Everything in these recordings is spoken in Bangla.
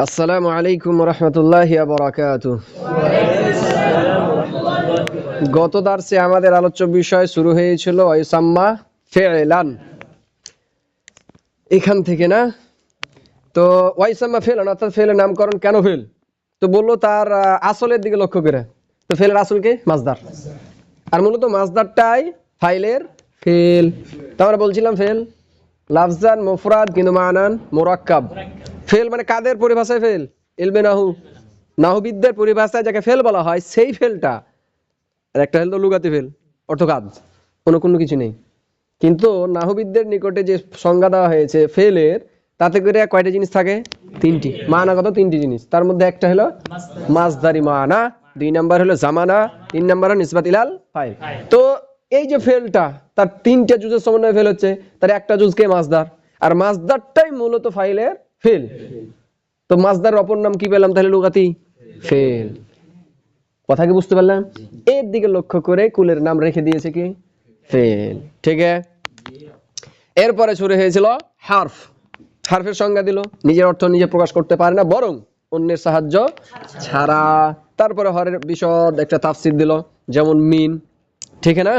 আসসালামু আলাইকুম রহমতুল্লাহ বরাকাত গত দার্সে আমাদের আলোচ্য বিষয় শুরু হয়েছিল ওয়াইসাম্মা ফেলান। এখান থেকে না? তো ওয়াইসাম্মা ফেলান, অর্থাৎ ফেলের নামকরণ কেন ফেল তো বলল তার আসলের দিকে লক্ষ্য করে। তো ফেলের আসলকে মাজদার আর মূলত মাজদারটাই ফাইলের ফেল। তো আমরা বলছিলাম ফেল। লাফজান, মুফরাদ, কিন্তু মানান, মোরাক্কাব। ফেল মানে কাদের পরিভাষায় ফেল? এলবে নাহু। নাহুবিদদের পরিভাষায় যাকে ফেল বলা হয়, সেই ফেলটা। আর একটা হলো লুগাতি ফেল অর্থ কাজ অন্য কোনো কিছু নেই। কিন্তু নাহুবিদদের নিকটে যে সংজ্ঞা দেওয়া হয়েছে ফেলের, তাতে করে কয়টা জিনিস থাকে? তিনটি। মানাগত তিনটি জিনিস। তার মধ্যে একটা হলো মাসদারি মানা, দুই নাম্বার হলো জামানা, তিন নাম্বার হলো নিসবাত ইলাল ফাইল। তো এই যে ফেলটা, তার তিনটা জুজের সমন্বয়ে ফেল হচ্ছে। তার একটা জুজকে মাসদার। আর মাসদারটাই মূলত ফাইলের ফেল তো মাসদার অপর নাম কি পেলাম তাহলে লুগাতি ফেল কথা কি বুঝতে পারলাম? এর দিকে লক্ষ্য করে কুলের নাম রেখে দিয়েছে কি? ফেল ঠিক আছে? এরপরে শুরু হয়েছিল হার্ফ। হার্ফের সংজ্ঞা দিল। নিজের অর্থ নিজে প্রকাশ করতে পারে না বরং অন্যের সাহায্য ছাড়া। তারপরে হরের বিশদ একটা তাফসির দিল যেমন মিন। ঠিক না?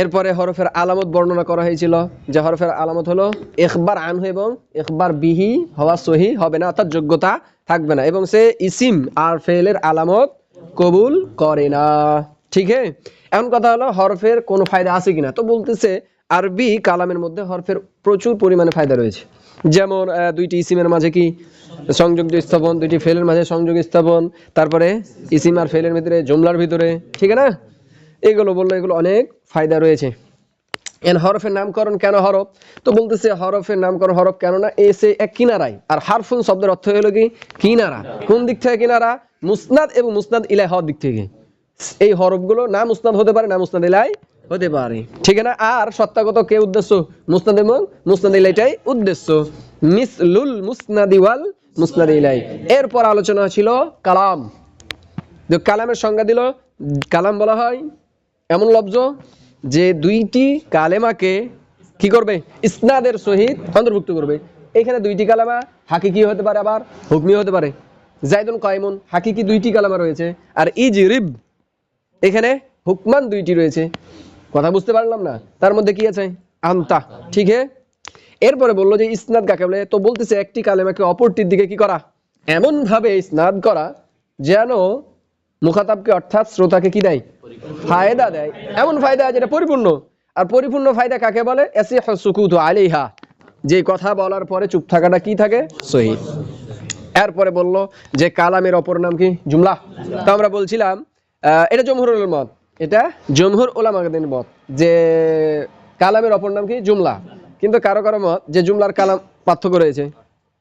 এরপরে হরফের আলামত বর্ণনা করা হয়েছিল যে হরফের আলামত হলো একবার আনহু এবং একবার বিহি হওয়া সহি হবে না, অর্থাৎ যোগ্যতা থাকবে না এবং সে ইসিম আর ফেলের আলামত কবুল করে না। ঠিক এমন কথা হলো হরফের কোনো ফায়দা আছে কিনা? তো বলতেছে আরবি কালামের মধ্যে হরফের প্রচুর পরিমাণে ফায়দা রয়েছে। যেমন দুইটি ইসিমের মাঝে কি? সংযোগ স্থাপন, দুইটি ফেলের মাঝে সংযোগ স্থাপন, তারপরে ইসিম আর ফেলের ভিতরে, জুমলার ভিতরে, ঠিক না? এগুলো বলল এগুলো অনেক ফায়দা রয়েছে। এন হরফের নামকরণ কেন হরফ? তো বলতেছে হরফের নামকরণ হরফ কেন না এসে এক কিনারায়। আর হারফুন শব্দের অর্থ হলো কি? কিনারা। কোন দিক থেকে কিনারা? মুসনাদ এবং মুসনাদ ইলাই হওয়ার দিক থেকে। এই হরফগুলো না মুসনাদ হতে পারে, না মুসনাদ ইলাই হতে পারে। ঠিক না? আর সত্তাগত কে উদ্দেশ্য? মুসনাদ এবং মুসনাদ ইলাইটাই উদ্দেশ্য। মিসলুল মুসনাদি ওয়াল মুসনাদ ইলাই এরপর আলোচনা ছিল কালাম। কালামের সংজ্ঞা দিল, কালাম বলা হয় এমন লব্জ যে দুইটি কালেমাকে কি করবে? ইসনাদের সহিত অন্তর্ভুক্ত করবে। এখানে দুইটি কালামা, হাকিকি হতে পারে আবার, হুকমি হতে পারে। জাইদুন কয়মন হাকিকি দুইটি কালামা রয়েছে। আর ইজ রিব এখানে হুকমান দুইটি রয়েছে। কথা বুঝতে পারলাম না? তার মধ্যে কি আছে? আন্তা। ঠিক হে? এরপরে বলল যে ইসনাদ কাকে বলে? তো বলতেছে একটি কালেমাকে অপরটির দিকে কি করা? এমন ভাবে ইসনাদ করা যেন মুখাতাবকে অর্থাৎ শ্রোতাকে কি দেয়? ফায়দা দেয়। এমন ফায়দা যেটা পরিপূর্ণ। আর পরিপূর্ণ ফায়দা কাকে বলে? এসি সুকুতু আলিহা যে কথা বলার পরে চুপ থাকাটা কি থাকে? সহি। এরপরে বলল যে কালামের অপর নাম কি? জুমলা। তো আমরা বলছিলাম এটা জমহুরুল মত। এটা জমহুর ওলামাদের মত যে কালামের অপর নাম কি? জুমলা। কিন্তু কারও কারও মত যে জুমলার কালাম পার্থক্য রয়েছে।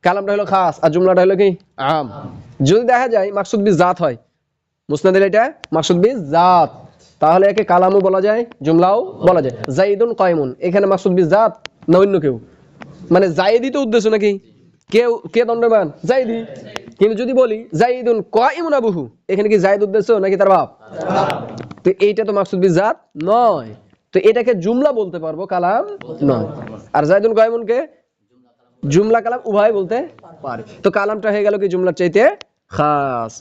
কালামটা হলো খাস আর জুমলাটা হলো কি? আম। যদি দেখা যায় মাকসুদ জাত হয়। মুসনাদের এটা মাকসুদ জাত। তাহলে একে কালামও বলা যায়, জুমলাও বলা যায়। জাইদুন কয়মুন, এখানে মাকসুদ বি জাত না অন্য কেউ? মানে জাইদি তো উদ্দেশ্য নাকি? কেউ কে দণ্ডবান? জাইদি। কিন্তু যদি বলি, জাইদুন কয়মুন আবুহু, এখানে কি জাইদ উদ্দেশ্য নাকি তার বাপ? তো এইটা তো মাকসুদ বি জাত নয়। তো এটাকে জুমলা বলতে পারব, কালাম নয়। আর জাইদুন কয়মুনকে জুমলা কালাম উভয় বলতে পারে। তো কালামটা হয়ে গেল কি জুমলার চাইতে খাস।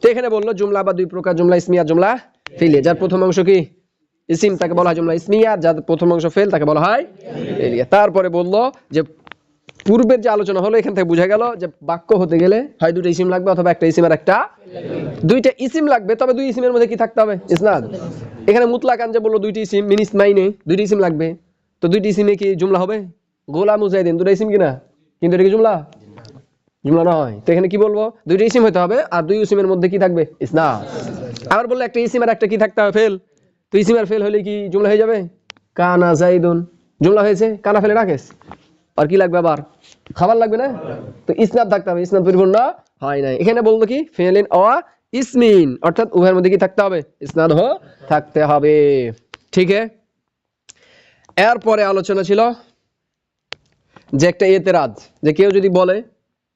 তো এখানে বলল, জুমলা বা দুই প্রকার, জুমলা ইসমিয়া, জুমলা ফিলিয়া যার প্রথম অংশ কি? ইসিম, তাকে বলা হয় জুমলা ইসমিয়া। যার প্রথম অংশ ফেল, তাকে বলা হয় ফেলিয়া তারপরে বলল যে, পূর্বের যে আলোচনা হলো, এখান থেকে বোঝা গেল যে, বাক্য হতে গেলে হয় দুটো ইসিম লাগবে অথবা একটা ইসিম আর একটা দুইটা ইসিম লাগবে। তবে দুই ইসিমের মধ্যে কি থাকতে হবে? ইসনাদ। এখানে মুতলাকান যে বলল দুইটি ইসিম মিনিস মাইনে দুইটি ইসিম লাগবে। তো দুইটি ইসিমে কি জুমলা হবে? গোলা মুজাহিদিন দুটো ইসিম কিনা? কিন্তু এটা কি জুমলা? জুমলা নয়। তো এখানে কি বলব? দুইটা ইসিম হতে হবে আর দুই ইসিমের মধ্যে কি থাকবে? ইসনা আবার বললে, একটা ইসিম আর একটা কি থাকতে হবে? ফেল তো ইসিম আর ফেল হলে কি জুমলা হয়ে যাবে? কানা জাইদুন। জুমলা হয়েছে? কানা ফেলে রাখেস? আর কি লাগবে আবার? খাবার লাগবে না? তো ইসনাদ থাকতে হবে। ইসনাদ পরিপূর্ণ হয় নাই। এখানে বলতো কি? ফেলিন অ ইসমিন অর্থাৎ উভয়ের মধ্যে কি থাকতে হবে? ইসনাদ হ থাকতে হবে। ঠিক এরপরে আলোচনা ছিল যে একটা এতেরাজ যে কেউ যদি বলে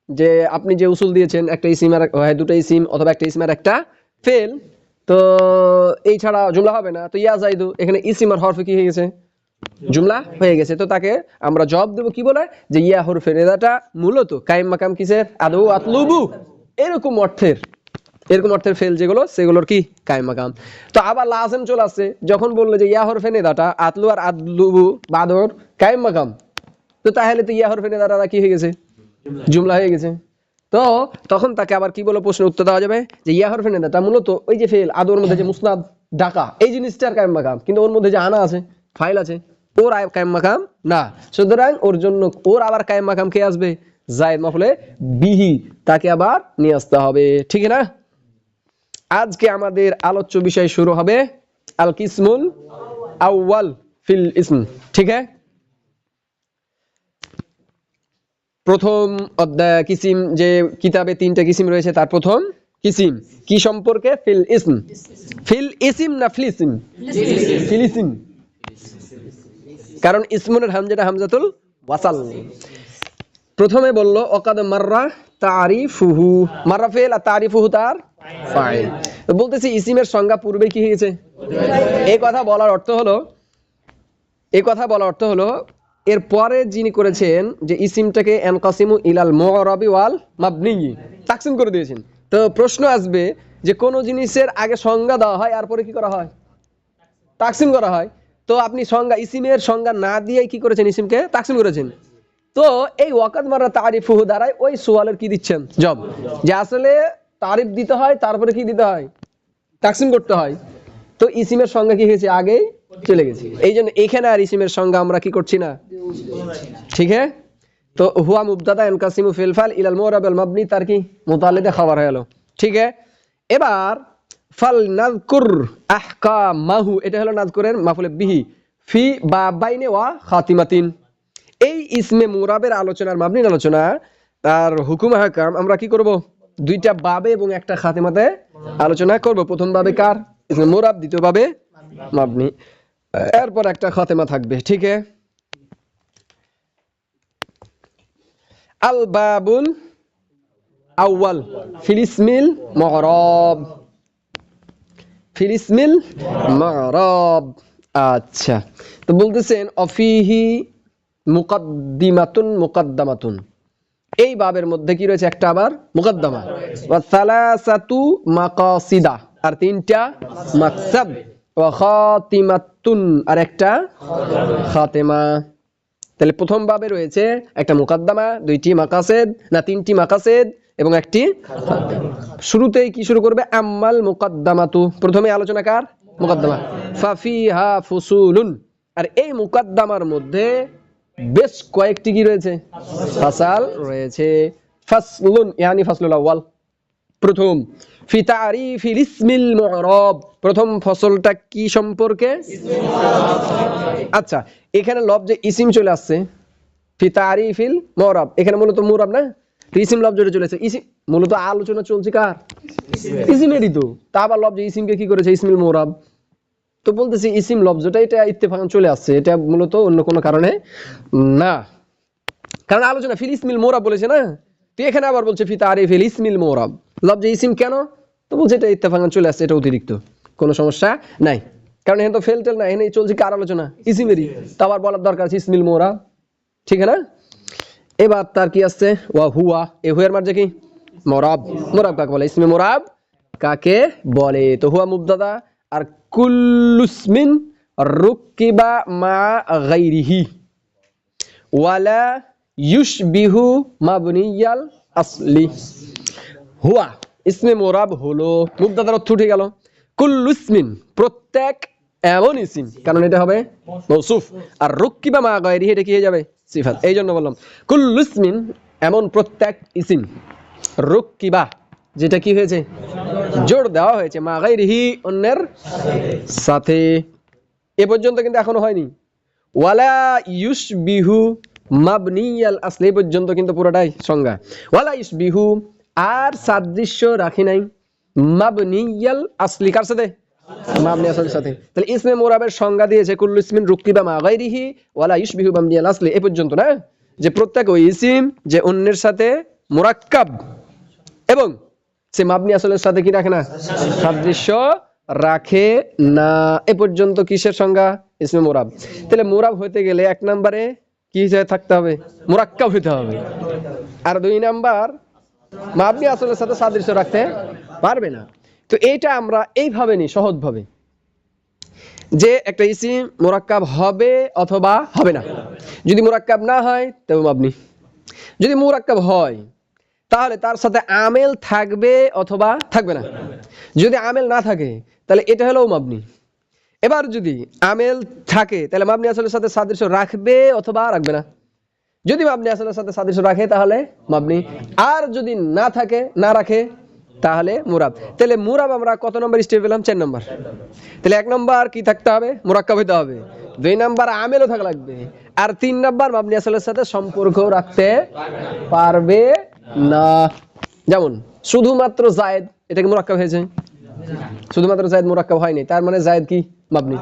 যে আপনি যে উসুল দিয়েছেন, একটা ইসিম আর, হয়, দুটো ইসিম অথবা একটা ইসিম আর একটা ফেল তো এই ছাড়া জুমলা হবে না। তো ইয়া জাইদু, এখানে ইসিম আর হরফে কি হয়ে গেছে? জুমলা হয়ে গেছে। তো তাকে আমরা জবাব দেবো কি বলে? যে ইয়া হরফে নেদাটা মূলত কাইম মাকাম কিসের? আদৌ আতলুবু। এরকম অর্থের এরকম অর্থের ফেল যেগুলো, সেগুলোর কি? কাইম মাকাম। তো আবার লাজেম চলে আসছে, যখন বলল যে ইয়া হরফে নেদাটা আতলু আর আদলুবু বাদর কাইম মাকাম। তো তাহলে তো ইয়া হরফে নেদাটা কি হয়ে গেছে? জুমলা হয়ে গেছে। তো তখন তাকে আবার কি বলে প্রশ্ন উত্তর দেওয়া যাবে? যে ইয়া হরফে মূলত ওই যে ফেল, আদর মধ্যে যে মুসনাদ, ডাকা, এই জিনিসটার কায়েম মাকাম। কিন্তু ওর মধ্যে যে আনা আছে, ফাইল আছে, ওর কায়েম মাকাম না। সুতরাং ওর জন্য ওর আবার কায়েম মাকাম কে আসবে? জায়েদ মাফলে বিহি, তাকে আবার নিয়ে আসতে হবে। ঠিক না? আজকে আমাদের আলোচ্য বিষয় শুরু হবে আল কিসমুল আউয়াল ফিল ইসম। ঠিক আছে? প্রথম অধ্যায়, কিসিম, যে কিতাবে তিনটা কিসিম রয়েছে, তার প্রথম কিসিম। কি সম্পর্কে? ফিল ইসম। ফিল ইসিম না ফিলিসিম? ফিলিসিম। কারণ ইসমুনের হামজাটা হামজাতুল ওয়াসাল। প্রথমে বলল অকাদ মাররা তারিফুহু। মাররা ফেল আর তারিফুহু তার ফাইল। বলতেছি, ইসিমের সংজ্ঞা পূর্বে কি হয়েছে? এই কথা বলার অর্থ হলো এই কথা বলার অর্থ হলো এর পরে যিনি করেছেন যে ইসিমটাকে এনকাসিমু ইলাল মুরাবি ওয়াল মাবনি তাকসিম করে দিয়েছেন। তো প্রশ্ন আসবে যে কোন জিনিসের আগে সংজ্ঞা দেওয়া হয় আর পরে কি করা হয়? তাকসিম করা হয়। তো আপনি সংজ্ঞা, ইসিমের সংজ্ঞা না দিয়ে কি করেছেন ইসিমকে? তাকসিম করেছেন। তো এই ওয়াকাত মারা তারিফুহু দ্বারাই ওই সোয়ালের কি দিচ্ছেন? জব। যে আসলে তারিফ দিতে হয়, তারপরে কি দিতে হয়? তাকসিম করতে হয়। তো ইসিমের সংজ্ঞা কি হয়েছে? আগেই চলে গেছে। এই জন্য এখানে আর ইসিমের সংজ্ঞা আমরা কি করছি না? ঠিক আছে তো হুয়া মুবতাদা এনকাসিমু ফিলফাল ইলাল মুরাবাল মাবনি, তার কি? মুতাল্লিদে খাবার হয়ে গেল। ঠিক আছে এবার ফাল নাযকুর আহকামাহু, এটা হলো নাযকুরের মাফুলে বিহি, ফি বা বাইনে ওয়া খাতিমাতিন। এই ইসমে মুরাবের আলোচনার মাবনির আলোচনা, তার হুকুম হাকাম আমরা কি করব? দুইটা বাবে এবং একটা খাতিমাতে আলোচনা করব। প্রথম বাবে কার? মুরাব দ্বিতীয় বাবে মাবনি। এরপর একটা খাতেমা থাকবে, ঠিক আল বাবুল আউয়াল ফিলিসমিল মগরব। ফিলিসমিল মগরব আচ্ছা। তো বলতেছেন, অফিহি মুকদ্দিমাতুন মুকদ্দামাতুন। এই বাবের মধ্যে কি রয়েছে একটা আবার? মুকদ্দমা। সালাসাতু মাকাসিদা। আর তিনটা মাকসাব আর একটা খাতেমা। তাহলে প্রথম বাবে রয়েছে একটা মুকাদ্দামা, দুইটি মাকাসেদ, না, তিনটি মাকাসেদ এবং একটি শুরুতেই কি শুরু করবে? আম্মাল মুকাদ্দামাতু। প্রথমে আলোচনা কার? মুকাদ্দামা। ফাফিহা ফুসুলুন। আর এই মুকাদ্দামার মধ্যে বেশ কয়েকটি কি রয়েছে? ফাসাল রয়েছে। ফাসলুন, ইয়ানি ফাসলুল আউয়াল। প্রথম ফি তারিফিল ইসমিল প্রথম ফসলটা কি সম্পর্কে? আচ্ছা এখানে লব যে ইসিম চলে আসছে, ফি তারিফিল এখানে মূলত মুরাব না? ইসিম লব চলেছে ইসিম, মূলত আলোচনা চলছে কার? ইসিমেরই তো। তা আবার লব যে ইসিমকে কি করেছে? ইসমিল মুরাব। তো বলতেছি ইসিম লব্জটা এটা ইত্তেফাকান চলে আসছে। এটা মূলত অন্য কোনো কারণে না। কারণ আলোচনা ফিল ইসমিল মোরাব বলেছে না? তো এখানে আবার বলছে ফি তারিফ ফিল ইসমিল মোরাব। লব্জে ইসিম কেন? তো বলছে এটা ইত্তেফাকান চলে আসছে, এটা অতিরিক্ত। কোনো সমস্যা নাই। কারণ এখানে তো ফেল টেল না এখানে চলছে কার আলোচনা? ইসিমেরই। তো আবার বলার দরকার আছে ইসমিল মোরাব ঠিক না? এবার তার কি আসছে? ওয়া হুয়া। এ হুয়ার মার্জে কি? মোরাব। মোরাব কাকে বলে? ইসমে মোরাব কাকে বলে? তো হুয়া মুবদাদা আর কুল্লুসমিন রুকিবা মা গাইরিহি। ওয়ালা ইউশবিহু মাবনিয়াল আসলি। হুয়া, ইসমে মোরাব হলো মুবদাদার অর্থ উঠে গেল কুল্লুসমিন প্রত্যেক এমন ইসিম। কারণ এটা হবে মৌসুফ। আর রুকিবা মা গাইরিহি এটা কি হয়ে যাবে? সিফাত। এই জন্য বললাম কুল্লুসমিন এমন প্রত্যেক ইসিম। রুকিবা যেটা কি হয়েছে? জোর দেওয়া হয়েছে। মা গাইরিহি অন্যের সাথে। এ পর্যন্ত কিন্তু এখনও হয়নি। ওয়ালা ইউশবিহু মাবনিয়াল আসলে এই পর্যন্ত কিন্তু পুরোটাই সংজ্ঞা। ওয়ালা ইউশবিহু আর সাদৃশ্য রাখি নাই। মাবনিয়াল আসলি, কার সাথে? মাবনি সাথে। তাহলে ইসমে মোরাবের সংজ্ঞা দিয়েছে, কুল্লু ইসমিন গাইরিহি ওয়ালা মাবনিয়াল আসলি এই পর্যন্ত না? যে প্রত্যেক ওই ইসিম, যে অন্যের সাথে মোরাক্কাব। এবং সে মাবনি আসলের সাথে কি রাখে না? সাদৃশ্য রাখে না। এ পর্যন্ত কিসের সংজ্ঞা? ইসমে মোরাব। তাহলে মোরাব হইতে গেলে এক নম্বরে কি হয়ে থাকতে হবে। মোরাক্কাব হইতে হবে। আর দুই নাম্বার মাবনি আসলের সাথে সাদৃশ্য রাখতে পারবে না। তো এইটা আমরা এইভাবে নিই, সহজভাবে। যে একটা ইসিম মোরাক্কাব হবে অথবা হবে না। যদি মোরাক্কাব না হয় তবে মাবনি। যদি মোরাক্কাব হয়, তাহলে তার সাথে আমেল থাকবে অথবা থাকবে না। যদি আমেল না থাকে, তাহলে এটা হলো মাবনি। এবার যদি আমেল থাকে, তাহলে মাবনি আসলের সাথে সাদৃশ্য রাখবে অথবা রাখবে না। যদি মাবনি আসলের সাথে সাদৃশ্য রাখে, তাহলে মাবনি আর যদি না থাকে, না রাখে, তাহলে মুরাব তাহলে মুরাব আমরা কত নম্বর স্টেপ পেলাম? চার নম্বর। তাহলে এক নম্বর কি থাকতে হবে? মুরাক্কাব হইতে হবে। দুই নাম্বার আমেলও থাকা লাগবে। আর তিন নাম্বার মাবনি আসলের সাথে সম্পর্ক রাখতে পারবে না। যেমন, শুধুমাত্র জায়েদ এটাকে মুরাক্কাব হয়েছে? শুধুমাত্র জায়েদ মুরাক্কাব হয়নি। তার মানে জায়েদ কি? মাবনি।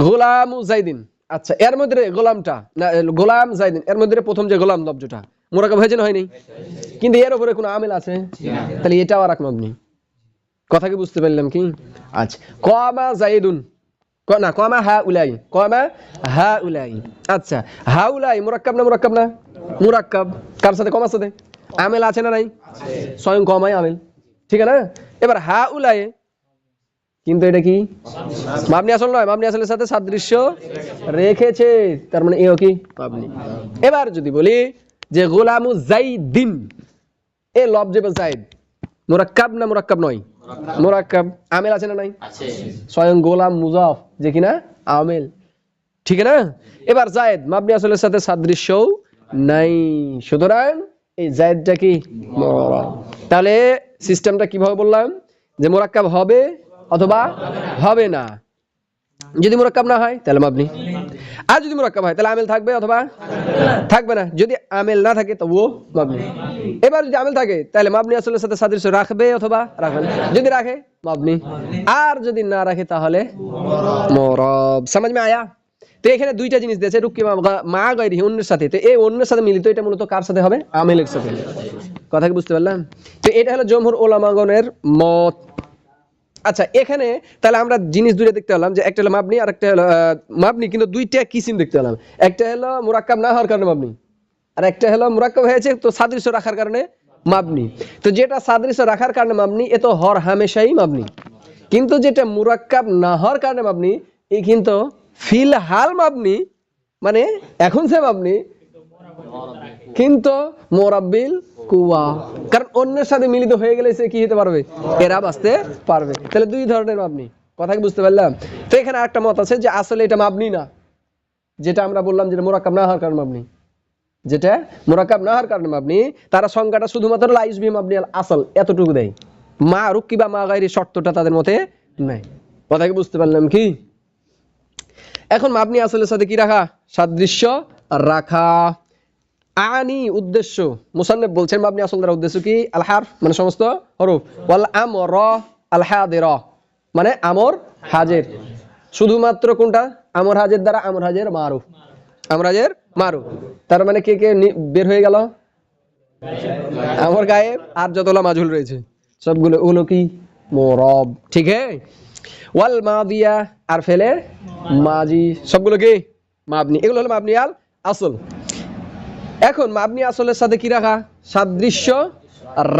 গোলাম জাইদিন আচ্ছা এর মধ্যে গোলামটা না গোলাম জাইদিন এর মধ্যে প্রথম যে গোলাম লব্জটা মোরাকাব হয়েছে না হয়নি? কিন্তু এর উপরে কোনো আমেল আছে? তাহলে এটাও আর এক মাবনি। কথা কি বুঝতে পারলাম কি? আচ্ছা কমা জাইদুন ক- না কমা হা উলাই কমা হা উলাই আচ্ছা হা উলাই মুরাক্কাব না মুরাক্কাব না? মুরাক্কাব কার সাথে কমার সাথে? আমেল আছে না নাই? স্বয়ং কমাই আমেল। ঠিক আছে না? এবার হা উলাই কিন্তু এটা কি? মাবনি আসল নয় মাবনি আসলের সাথে সাদৃশ্য রেখেছে। তার মানে এও কি? মাবনি এবার যদি বলি যে গোলামু জাইদিন এ লব জেবে জাইদ মুরাক্কাব না মুরাক্কাব নয়? মুরাক্কাব। আমেল আছে না নাই? স্বয়ং গোলাম মুজাফ যে কিনা? আমেল। ঠিক না? এবার জায়েদ মাবনি আসলের সাথে সাদৃশ্য নাই। সুতরাং এই জায়েদটা কি। তাহলে সিস্টেমটা কীভাবে বললাম? যে মোরাক্কাব হবে অথবা হবে না। যদি মোরাক্কাব না হয়, তাহলে মাবনি। আর যদি মোরাক্কাব হয়, তাহলে আমেল থাকবে অথবা থাকবে না। যদি আমেল না থাকে, তবুও মাবনি। এবার যদি আমেল থাকে, তাহলে মাবনি আসলের সাথে সাদৃশ্য রাখবে অথবা রাখবে না। যদি রাখে, মাবনি। আর যদি না রাখে, তাহলে মরব। সমাজ মে আয়া। তো এখানে দুইটা জিনিস দিয়েছে, রুক্কি মা গাইরি অন্যের সাথে। তো এই অন্যের সাথে মিলিত, এটা মূলত কার সাথে হবে? আমেলের সাথে। কথা কি বুঝতে পারলাম? তো এটা হলো জমহুর ওলামাগণের মত। আচ্ছা এখানে তাহলে আমরা জিনিস দুইটা দেখতে পেলাম, যে একটা হলো মাবনি আর একটা হলো মাবনি কিন্তু দুইটা কিসিম দেখতে পেলাম? একটা হলো মুরাক্কাব না হওয়ার কারণে মাবনি আর একটা হলো মুরাক্কাব হয়েছে তো সাদৃশ্য রাখার কারণে মাবনি তো যেটা সাদৃশ্য রাখার কারণে মাবনি এ তো হর হামেশাই মাবনি কিন্তু যেটা মুরাক্কাব না হওয়ার কারণে মাবনি এই কিন্তু ফিলহাল মাবনি মানে এখন সে মাবনি কিন্তু মোরাব্বিল কুয়া। কারণ অন্যের সাথে মিলিত হয়ে গেলে সে কি হতে পারবে? এরা বাঁচতে পারবে। তাহলে দুই ধরনের মাপনি কথা কি বুঝতে পারলাম? তো এখানে একটা মত আছে যে আসলে এটা মাপনি না। যেটা আমরা বললাম যেটা মোরাক্কাব না হওয়ার কারণে মাপনি যেটা মোরাক্কাব না হওয়ার কারণে মাপনি তারা সংখ্যাটা শুধুমাত্র লাইস বি মাপনি আসল, এতটুকু দেয় মা রুক্কি বা মা গাইরি শর্তটা তাদের মতে নাই। কথা কি বুঝতে পারলাম কি? এখন মাপনি আসলের সাথে কি রাখা? সাদৃশ্য রাখা। আনি উদ্দেশ্য। মুসান্নেব বলছেন মাবনি আসল দ্বারা উদ্দেশ্য কি? আল হারফ মানে সমস্ত হরফ। ওয়াল আমর, আল হাদির। মানে আমর হাজের। শুধুমাত্র কোনটা? আমর হাজের দ্বারা আমর হাজের মারুফ। আমর হাজের মারুফ। তার মানে কে কে বের হয়ে গেল? আমার গায়ে আর যতলা মাজুল রয়েছে। সবগুলো ওগুলো কি? মোরব। ঠিক হ্যাঁ ওয়াল মাদিয়া আর ফেলে মাজি। সবগুলো কি? মাবনি। এগুলো হলো মাবনি আল আসল। এখন মাবনি আসলের সাথে কি রাখা? সাদৃশ্য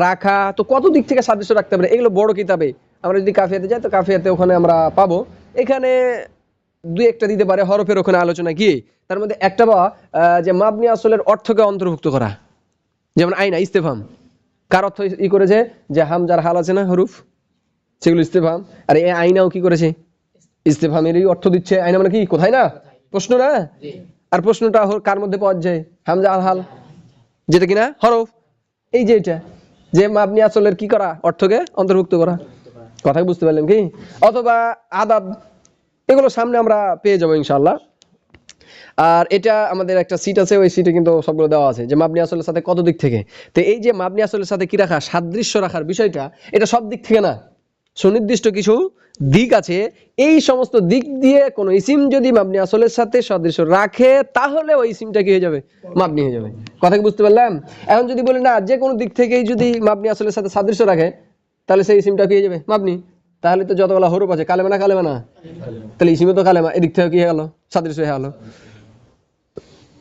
রাখা। তো কত দিক থেকে সাদৃশ্য রাখতে পারে? এগুলো বড় কিতাবে। আমরা যদি কাফিয়াতে যাই, তো কাফিয়াতে ওখানে আমরা পাবো। এখানে দুই একটা দিতে পারে, হরফের ওখানে আলোচনা গিয়ে। তার মধ্যে একটা বা যে মাবনি আসলের অর্থকে অন্তর্ভুক্ত করা। যেমন আইনা, ইস্তেফাম। কার অর্থ ই করেছে? যে হামজার হাল আছে না, হরুফ? সেগুলো ইস্তেফাম। আর এই আইনাও কি করেছে? ইস্তেফামেরই অর্থ দিচ্ছে। আইনা মানে কি? কোথায় না? প্রশ্ন না? আর প্রশ্নটা কার মধ্যে পাওয়া যায়? হামজা আল হাল যেটা কিনা? হরফ। এই যে এটা। যে মাবনি আসলের কি করা? অর্থকে অন্তর্ভুক্ত করা। কথা বুঝতে পারলাম কি? অথবা আদাব। এগুলো সামনে আমরা পেয়ে যাব ইনশাল্লাহ আর এটা আমাদের একটা সিট আছে, ওই সিটে কিন্তু সবগুলো দেওয়া আছে। যে মাবনি আসলের সাথে কত দিক থেকে? তো এই যে মাবনি আসলের সাথে কি রাখা? সাদৃশ্য রাখার বিষয়টা, এটা সব দিক থেকে না? সুনির্দিষ্ট কিছু দিক আছে। এই সমস্ত দিক দিয়ে কোনো ইসিম যদি মাবনি আসলের সাথে সদৃশ্য রাখে, তাহলে ওই ইসিমটা কি হয়ে যাবে? মাবনি হয়ে যাবে। কথা কি বুঝতে পারলাম? এখন যদি বলি, না, যে কোনো দিক থেকেই যদি মাবনি আসলের সাথে সাদৃশ্য রাখে, তাহলে সেই ইসিমটা কি হয়ে যাবে? মাবনি, তাহলে তো যতগুলো হরুপ আছে, কালেমা না কালেমা না? তাহলে ইসিমে তো কালেমা, এদিক থেকে কি হয়ে গেল? সাদৃশ্য হয়ে গেল।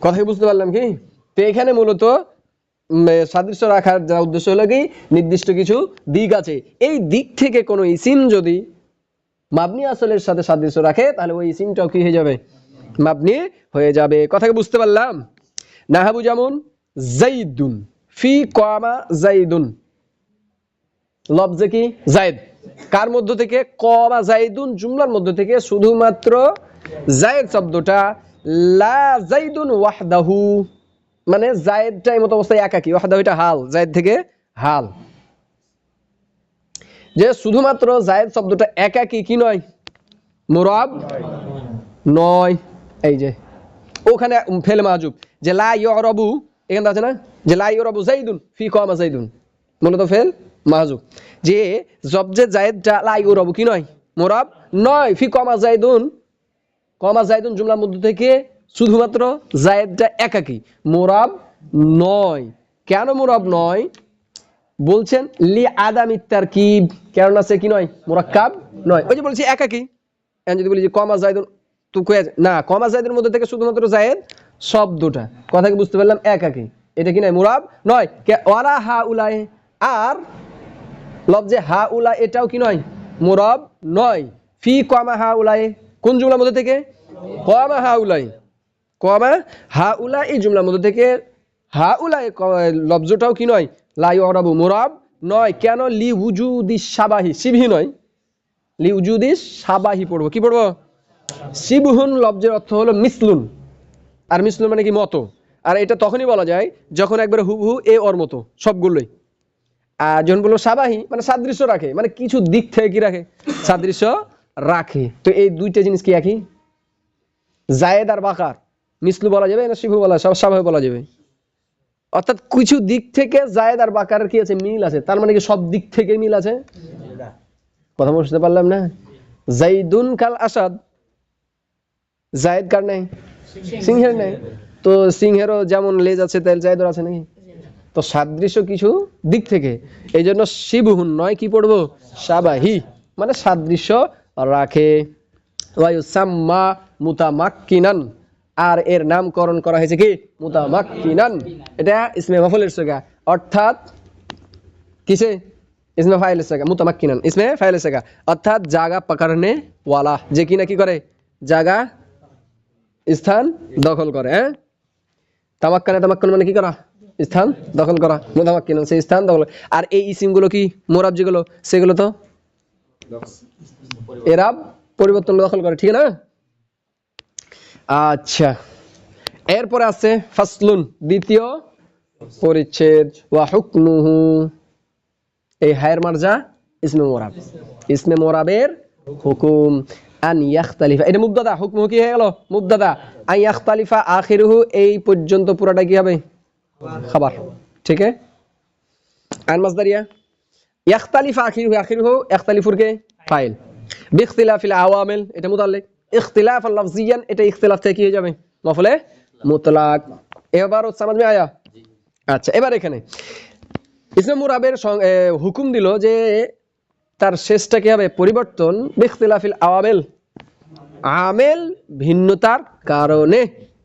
কথা কি বুঝতে পারলাম কি? তো এখানে মূলত সাদৃশ্য রাখার যা উদ্দেশ্য হলো কি? নির্দিষ্ট কিছু দিক আছে। এই দিক থেকে কোনো ইসিম যদি মাবনি আসলের সাথে সাদৃশ্য রাখে, তাহলে ওই ইসিমটাও কি হয়ে যাবে? মাবনি হয়ে যাবে। কথা কি বুঝতে পারলাম? নাহাবু যেমন, জাইদুন। ফি কমা জাইদুন। লফজে কি? জায়দ কার মধ্য থেকে? কমা জাইদুন। জুমলার মধ্য থেকে। শুধুমাত্র জায়েদ শব্দটা। লা জাইদুন ওয়াহদাহু। মানে জায়েদটা মতো অবস্থায় একাকি ওয়াহদাহু এটা হাল, জায়েদ থেকে হাল। যে শুধুমাত্র জায়েদ শব্দটা একাকি কি নয়? মুরাব নয়। এই যে, ওখানে ফেল মাহজুব যে লা ইয়রবু এখানে আছে না? যে লা ইয়রবু জাইদুন ফি কমা জাইদুন মূলত ফেল মাহজুব যে জবজে জায়েদটা লা ইয়রবু কি নয়? মোরাব নয়। ফি কমা জাইদুন কমা জাইদুন জুমলার মধ্য থেকে শুধুমাত্র জায়েদটা একাকি। মোরাব নয়। কেন মোরাব নয়? বলছেন, লি আদাম তারকিব। কেননা সে কি নয়? মোরাক্কাব নয়। ওই যে বলছি, একাকি। এখন যদি বলি যে কমা জায়দুন, তো না, কমা জায়দের মধ্যে থেকে শুধুমাত্র জায়েদ শব্দটা। কথা কি বুঝতে পারলাম, একাকি। এটা কি নয়? মুরাব নয়। কে ওয়ালা হা উলাই আর লফজে হা উলা এটাও কি নয়? মুরাব নয়। ফি কমা হা উলাই কোন জুমলার মধ্যে থেকে? কমা হা উলাই কমা? হা উলা এই জুমলার মধ্যে থেকে হা উলা লফজটাও কি নয়? লাই অরাবু মুরাব নয়। কেন? লি উজুদি সাবাহি। সিবহি নয়। লি উজুদি সাবাহি পড়ব। কি পড়ব? শিবহুন লব্জের অর্থ হলো মিসলুন। আর মিসলুন মানে কি? মতো। আর এটা তখনই বলা যায় যখন একবার হুবহু এ ওর মতো, সবগুলোই। আর যখন বলল সাবাহি মানে সাদৃশ্য রাখে। মানে কিছু দিক থেকে কি রাখে? সাদৃশ্য রাখে। তো এই দুইটা জিনিস কি একই? জায়েদ আর বাকার। মিসলু বলা যাবে না শিবু বলা সব স্বাভাবিক বলা যাবে? অর্থাৎ কিছু দিক থেকে জায়েদ আর বাকারের কি আছে? মিল আছে। তার মানে কি সব দিক থেকে মিল আছে? কথা বুঝতে পারলাম না? জাইদুন কাল আসাদ। জায়েদ কার নাই? সিংহের নাই। তো সিংহেরও যেমন লেজ আছে, তেল জায়েদর আছে নাকি? তো সাদৃশ্য কিছু দিক থেকে। এই জন্য শিবহুন নয়, কি পড়ব? সাবাহি। মানে সাদৃশ্য রাখে। ওয়ায়ুসাম্মা মুতামাক্কিনান। আর এর নামকরণ করা হয়েছে কি? মুতামাক্কিনান। এটা ইসমে মাফুলের সগা। অর্থাৎ কিসে? ইসমে ফাইলের সগা। মুতামাক্কিনান। ইসমে ফাইলের সগা। অর্থাৎ জায়গা পাকারনে ওয়ালা। যে কি না কি করে? জায়গা স্থান দখল করে হ্যাঁ? তামাক্কানে তামাক্কান মানে কি করা? স্থান দখল করা। মুতামাক্কিনান, সেই স্থান দখল। আর এই ইসিমগুলো কি? মোরাব যেগুলো, সেগুলো তো এরাব পরিবর্তন দখল করে, ঠিক না? আচ্ছা। এরপরে আছে ফাসলুন, দ্বিতীয় পরিচ্ছেদ, ওয়া হুকনুহু এই হায়ের মার্জা, ইসমে মোরাব। ইসমে মোরাবের হুকুম, আন ইয়াখতালিফা। এটা মুবদাদা হুকম কি হয়ে গেল? মুবদাদা, আন ইয়াখতালিফা আখিরুহু, এই পর্যন্ত পুরাটা কি হবে? খাবার। ঠিক আছে? আন মাসদারিয়া, ইয়াখতালিফা আখিরুহু আখিরুহু ইখতালিফুর কে? ফাইল। বিখতিলাফিল আওয়ামিল, এটা মুতাল্লিক। ইখতিলাফ লাফজিয়ান এটা ইখতিলাফ থেকে হয়ে যাবে? মফলে মুতলাক। এবার আয়া। আচ্ছা এবার এখানে। ইসলাম মুরাবের হুকুম দিল যে তার শেষটা কি হবে? পরিবর্তন বিখতিলাফিল আওয়ামেল। আমেল ভিন্নতার কারণে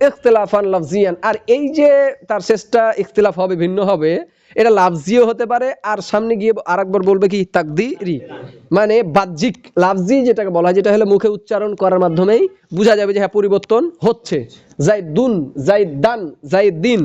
ইখতিলাফান লাফজিয়ান। আর এই যে তার শেষটা ইখতিলাফ হবে ভিন্ন হবে এটা লাফজিও হতে পারে, আর সামনে গিয়ে আরেকবার বলবে কি তাকদিরি মানে বাহ্যিক লাফজি যেটাকে বলা হয়, যেটা হলো মুখে উচ্চারণ করার মাধ্যমেই বোঝা যাবে যে হ্যাঁ পরিবর্তন হচ্ছে। জাইদুন, জাইদান, জাইদিন।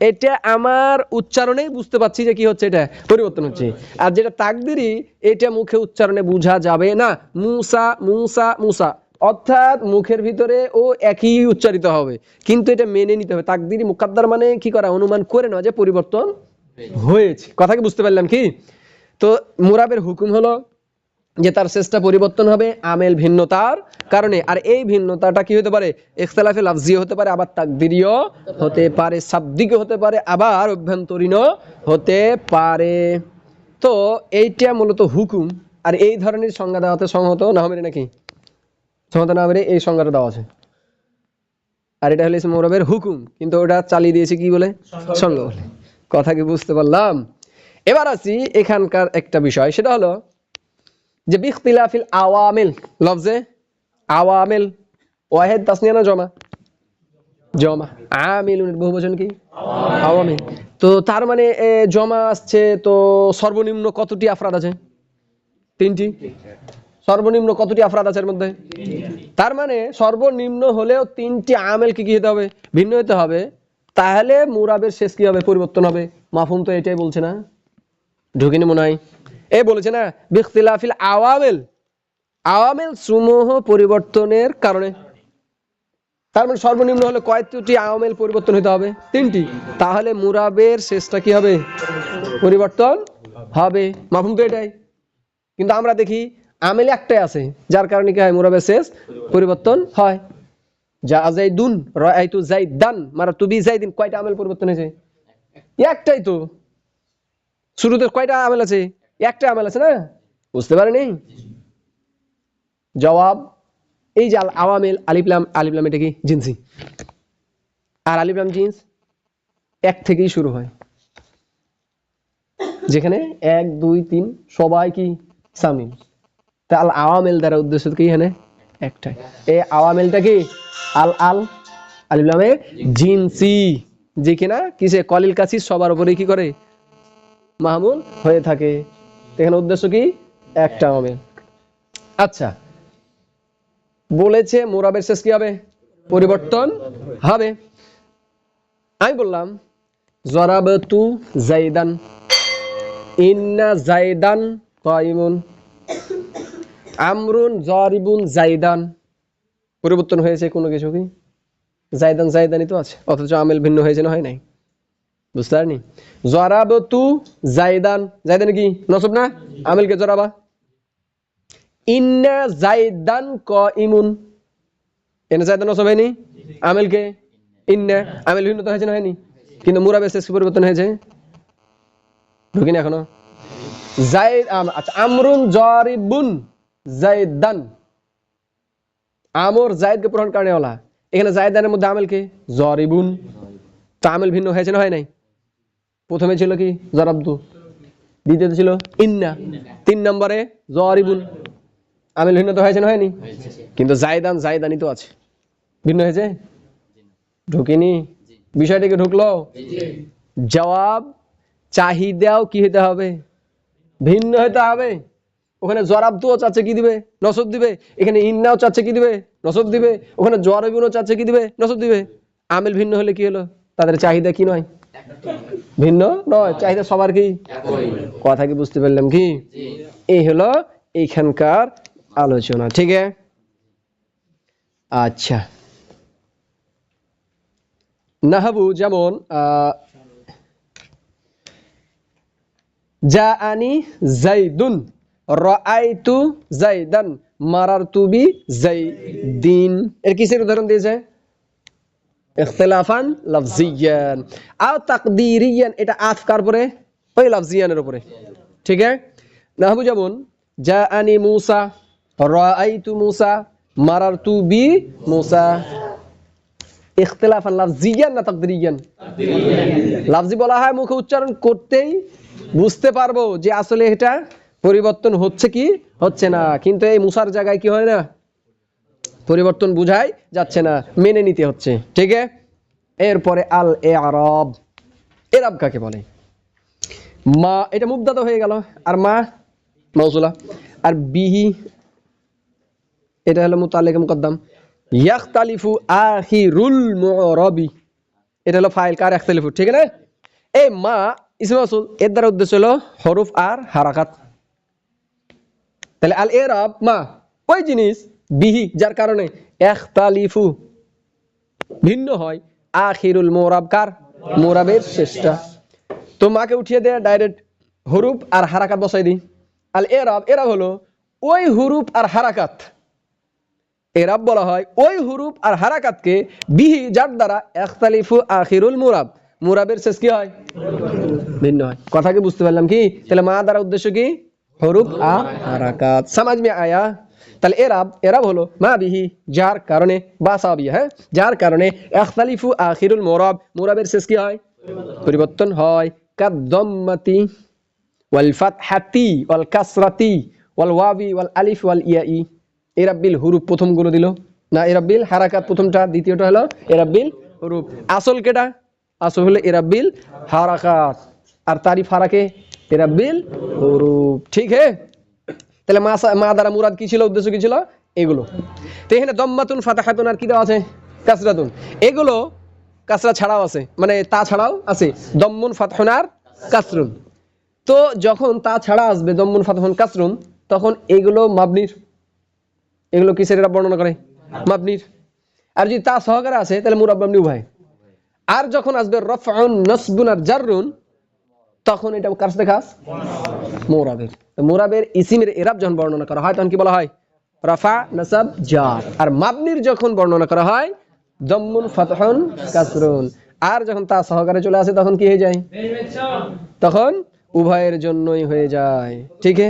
এটা আমার উচ্চারণেই বুঝতে পারছি যে কি হচ্ছে, এটা পরিবর্তন হচ্ছে। আর যেটা তাকদিরি এটা মুখে উচ্চারণে বোঝা যাবে না। মুসা মুসা মুসা। অর্থাৎ মুখের ভিতরে ও একই উচ্চারিত হবে। কিন্তু এটা মেনে নিতে হবে। তাকদিরি মুকাদ্দার মানে কি করা? অনুমান করে নেওয়া যে পরিবর্তন হয়েছে। কথা কি বুঝতে পারলাম কি? তো মুরাবের হুকুম হলো যে তার শেষটা পরিবর্তন হবে, আমেল ভিন্নতার কারণে। আর এই ভিন্নতাটা কি হতে পারে? ইখতিলাফে লাফজিও হতে পারে, আবার তাকদিরিও হতে পারে শাব্দিকও হতে পারে, আবার অভ্যন্তরীণও হতে পারে। তো এইটা মূলত হুকুম। আর এই ধরনের সংজ্ঞা দেওয়া দেওয়াতে সংহত হবে নাকি? সংহত না হবে এই সংজ্ঞাটা দেওয়া আছে। আর এটা হলো ইসমে হুকুম। কিন্তু ওটা চালিয়ে দিয়েছে কি বলে? সংজ্ঞা বলে। কথা কি বুঝতে পারলাম? এবার আসি এখানকার একটা বিষয়, সেটা হলো যে বিখতিলাফিল আওয়ামিল, লফজে আওয়ামিল, ওয়াহেদ তাসনিয়া না জমা? জমা। আমিলুনের বহুবচন কি? আওয়ামিল। তো তার মানে জমা আসছে তো সর্বনিম্ন কতটি আফরাদ আছে? তিনটি? সর্বনিম্ন কতটি আফরাদ আছে এর মধ্যে? তার মানে সর্বনিম্ন হলেও তিনটি আমেল কি কি হতে হবে? ভিন্ন হতে হবে। তাহলে মুরাবের শেষ কি হবে? পরিবর্তন হবে? মাফুম তো এটাই বলছে না? ঢুকিনি মনে হয়। এ বলেছে না, বিখতিলাফিল আওয়ামেল। আওয়ামেল সমূহ পরিবর্তনের কারণে। তার মানে সর্বনিম্ন হলে কয়েকটি আওয়ামেল পরিবর্তন হতে হবে? তিনটি। তাহলে মুরাবের শেষটা কি হবে? পরিবর্তন হবে। মাফুম তো এটাই। কিন্তু আমরা দেখি আমেল একটাই আছে, যার কারণে কি হয়? মুরাবের শেষ পরিবর্তন হয়। জাইদুন মারা তুবি জাইদিন কয়টা আমেল পরিবর্তন হয়েছে? একটাই তো। শুরুতে কয়টা আমেল আছে? একটা আমেল আছে না? বুঝতে পারেনি? জবাব, এই যে আওয়ামেল এটা কি? জিন্সি। আর আলিফলাম জিন্স, এক থেকেই শুরু হয়। যেখানে এক, দুই, তিন, সবাই কি? সামিল। তা আল আওয়ামেল দ্বারা উদ্দেশ্য কি এখানে? একটাই। এই আওয়ামেলটা কি? আল আল আলিফলামে জিনসি যে কিনা কিসে কলিল কাছি সবার উপরে কি করে? মাহমুল হয়ে থাকে। এখানে উদ্দেশ্য কি? একটা আওয়ামেল আচ্ছা। বলেছে মোরাবের শেষ কি হবে? পরিবর্তন হবে। আমি বললাম, জরাবতু জাইদান ইন্না জাইদান কাইমুন আমরুন জরিবুন জাইদান। পরিবর্তন হয়েছে কোনো কিছু কি? জাইদান জাইদানই তো আছে, অথচ আমেল ভিন্ন হয়েছে না হয় নাই। বুঝতে পারনি? জরাবতু জাইদান জাইদান কি? নসব না? আমেলকে জরাবা। ইন্না ক ইমুন এনে জাইদান নসব হয়নি? আমেলকে? ইন্না। আমেল ভিন্ন তো হয়েছে না হয়নি? কিন্তু মুরাবে শেষ পরিবর্তন হয়েছে? ঢুকিনি এখনও? জাইদ আচ্ছা আমরুন জরিবুন। জাইদান আমর জাইদকে পূরণ কারণে ওলা। এখানে জাইদানের মধ্যে আমেলকে জরিবুন। তো আমেল ভিন্ন হয়েছে না হয় নাই? প্রথমে ছিল কি? জরাবদু। দ্বিতীয়তে ছিল ইন্না। তিন নম্বরে জরিবুন। আমেল ভিন্ন তো হয়েছে না হয়নি? কিন্তু জায়দান জায়দানি তো আছে। ভিন্ন হয়েছে? ঢুকিনি। বিষয়টা কি ঢুকলো? জবাব, চাহিদাও কি হতে হবে? ভিন্ন হতে হবে। ওখানে জরাবতুও চাচ্ছে কি দিবে? নসব দিবে। এখানে ইন্নাও চাচ্ছে কি দিবে? নসব দিবে। ওখানে জরাবুনও চাচ্ছে কি দিবে? নসব দিবে। আমেল ভিন্ন হলে কি হলো? তাদের চাহিদা কি নয়? ভিন্ন নয়। চাহিদা সবার কি? কথা কি বুঝতে পারলাম কি? এই হলো এইখানকার আলোচনা ঠিক আছে? আচ্ছা। নাহাবু যেমন আহ, জাআনি জাইদুন রাআইতু জাইদান মারারতু বি জাইদিন এর কিসের উদাহরণ দিয়েছে? ইখতিলাফান লাফজিয়ান। আও তাকদিরিয়ান, এটা কার পরে ওই লাফজিয়ানের উপরে। ঠিক আছে? নাহবু যেমন মুসা মুসা বি মুসা। লাফজিয়ান না তাকদিরিয়ান? লাফজি বলা হয় মুখে উচ্চারণ করতেই বুঝতে পারব যে আসলে এটা পরিবর্তন হচ্ছে কি? হচ্ছে না। কিন্তু এই মুসার জায়গায় কি হয় না? পরিবর্তন বুঝাই যাচ্ছে না, মেনে নিতে হচ্ছে। ঠিক এরপরে আল এ আরব এরাব কাকে বলে? মা, এটা মুগ্ধাত হয়ে গেল। আর মা? মৌসুলা আর বিহি, এটা হলো মুতালিক মুকদ্দাম। ইয়াখতালিফু আখিরুল মুরাবি। এটা হলো ফাইল কার ইখতালিফু ঠিক আছে এই মা ইসমে মাসুল এর দ্বারা উদ্দেশ্য হলো হরফ আর হারাকাত। তাহলে আল এরাব মা ওই জিনিস? বিহি, যার কারণে এখতালিফু, ভিন্ন হয়। আখিরুল মোরাব কার? মোরাবের শেষটা। তো মাকে উঠিয়ে দেয় ডাইরেক্ট হরুপ আর হারাকাত বসাই দিই। আল এরাব এরাব হলো ওই হুরুপ আর হারাকাত। এরাব বলা হয় ওই হুরুপ আর হারাকাতকে বিহি, যার দ্বারা এখতালিফু আখিরুল মুরাব। মুরাবের শেষ কি হয়? ভিন্ন হয়। কথা কি বুঝতে পারলাম কি? তাহলে মা দ্বারা উদ্দেশ্য কি? হরুপ আর হারাকাত। সমাজ মে আয়া। তাহলে এরাব এরাব হলো, মা বিহি, যার কারণে বা সাবিয়া হ্যাঁ? যার কারণে এখতালিফু আখিরুল মুরাব, মুরাবের শেষ কি হয়? পরিবর্তন হয়। কাদ্দম্মাতি ওয়াল ফাতহাতি, ওয়াল কাসরাতি, ওয়াল ওয়াবি, ওয়াল আলিফ, ওয়াল ইয়া ই এরাব্বিল হুরুপ প্রথমগুলো দিল। না এরাব্বিল হারাকাত প্রথমটা, দ্বিতীয়টা হলো এরাব্বিল হুরুপ। আসল কেটা? আসল হলো এরাব্বিল হারাকাত। আর তারিফ হারাকে? এরাব্বিল হুরুপ ঠিক হে? তাহলে মা মা দ্বারা মুরাদ কি ছিল, উদ্দেশ্য কি ছিল? এগুলো। তো এখানে দম্মাতুন ফাতাহাতুন, আর কি দেওয়া আছে? কাসরাতুন। এগুলো কাসরা ছাড়াও আছে মানে তা ছাড়াও আছে। দম্মুন ফাতহুন আর কাসরুন। তো যখন তা ছাড়া আসবে, দম্মুন ফাতহুন কাসরুন, তখন এগুলো মাবনির। এগুলো কিসের এরা বর্ণনা করে? মাবনির। আর যদি তা সহকারে আছে তাহলে মুরাব মাবনি উভয়। আর যখন আসবে রফউন নসবুন আর জাররুন তখন এটা কার সাথে খাস? মোরাবের মোরাবের ইসিমের এরাব যখন বর্ণনা করা হয় তখন কি বলা হয়? রাফা নাসাব জার। আর মাবনির যখন বর্ণনা করা হয় দম্মুন ফতহন কাসরুন। আর যখন তা সহকারে চলে আসে তখন কি হয়ে যায়? তখন উভয়ের জন্যই হয়ে যায়। ঠিক আছে